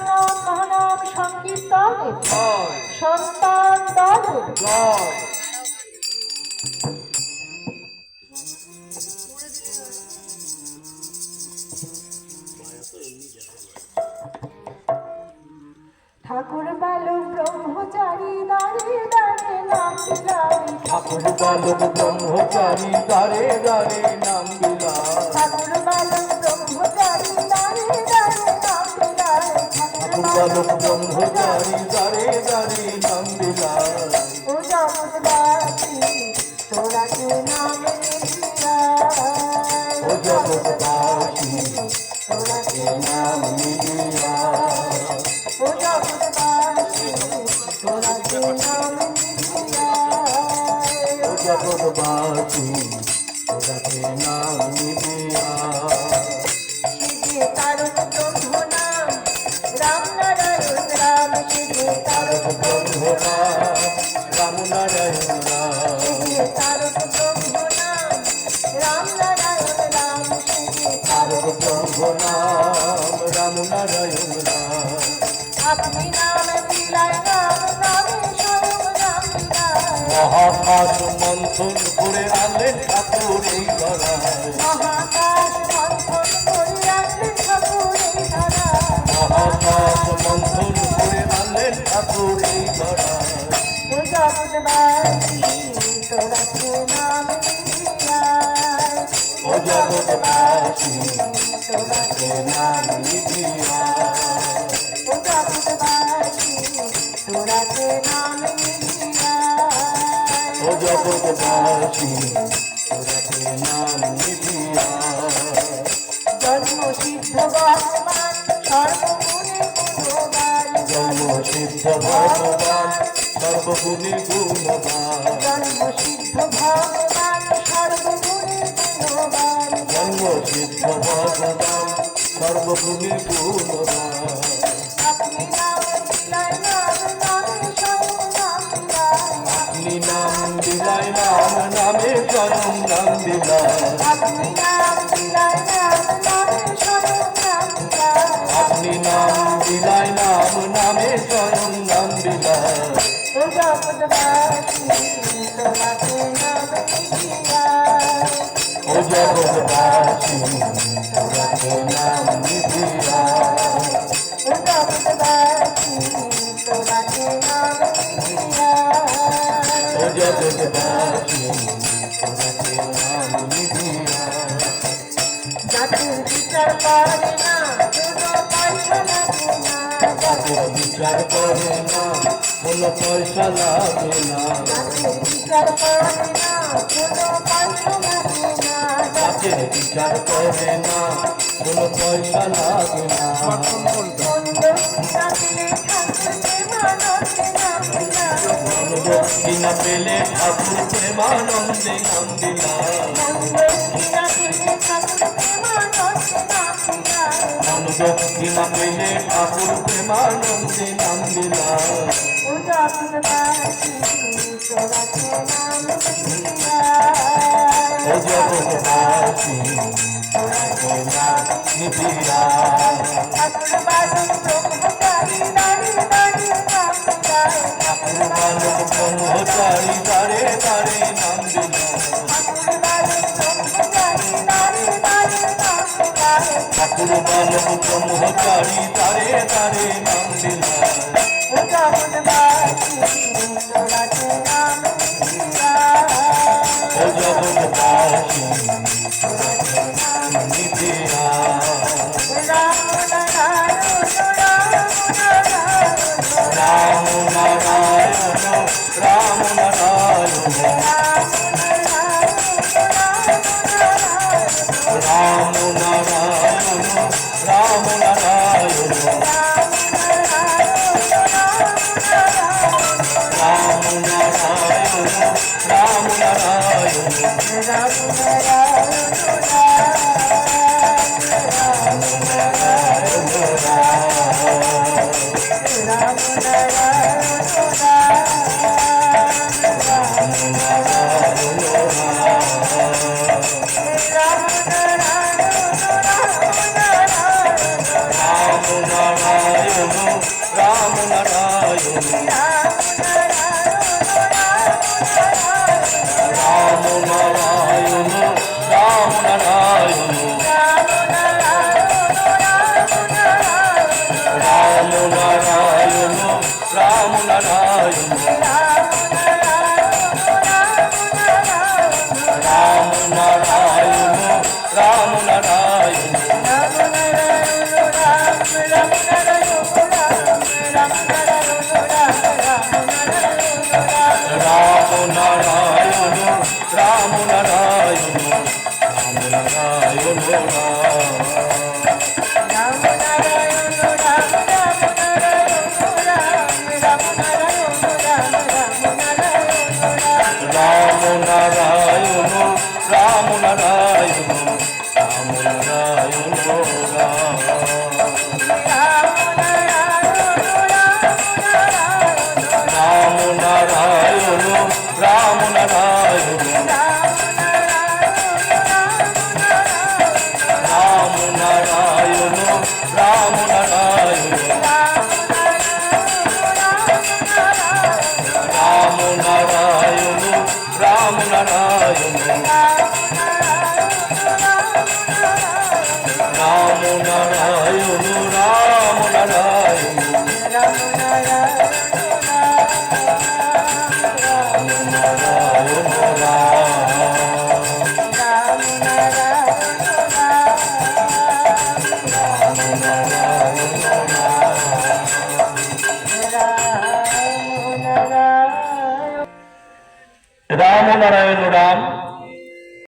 নাম মহানাম সন্তান ঠাকুর বালক ব্রহ্মচারী দাঁড়িয়ে দাঁড়িয়ে নাম ঠাকুর বালক ব্রহ্মচারী দারে দারে নাম তোরা কে নাম নিদিলাই ও জগৎবাসী তোরা মহাকাশ মন্থন করে আনলেন ঠাকুর এই ধরায় মহাকাশ মন্থন করে রাখলেন ঠাকুর এই ও জগৎবাসী তোরা নাম দিলাই জগৎবাসী তোরাকে নাম নিবিয়া জন্ম সিদ্ধ ভগবান সর্বগুণে গুণবান দিলাই নাম নামে চরম নাম দিলাই আপনি নাম দিলাই নাম নামে স্বয়ং নাম দিলাই আপনি নাম দিলাই নাম নামে চরম নাম দিলাই ও জগৎবাসী তোমাকে নাম দিলাই ও জগৎবাসী তোরাকে নাম নিবিয়া ও জগৎবাসী তোমাকে বিচার করে না কোনো পয়সা লাগে না বিচার করে না কোনো পয়সা লাগে না দক্ষিণা পেলে ঠাকুর প্রেমানন্দে নাম দিলাম দক্ষিণা পেলে ঠাকুর প্রেমানন্দে নাম দিলাম ঠাকুর বালক ব্রহ্মচারী তারে তারে নাম দিলাম। Narayan Ram Narayan. Ram రాముల নারায়ণ রাম নারায়ণ।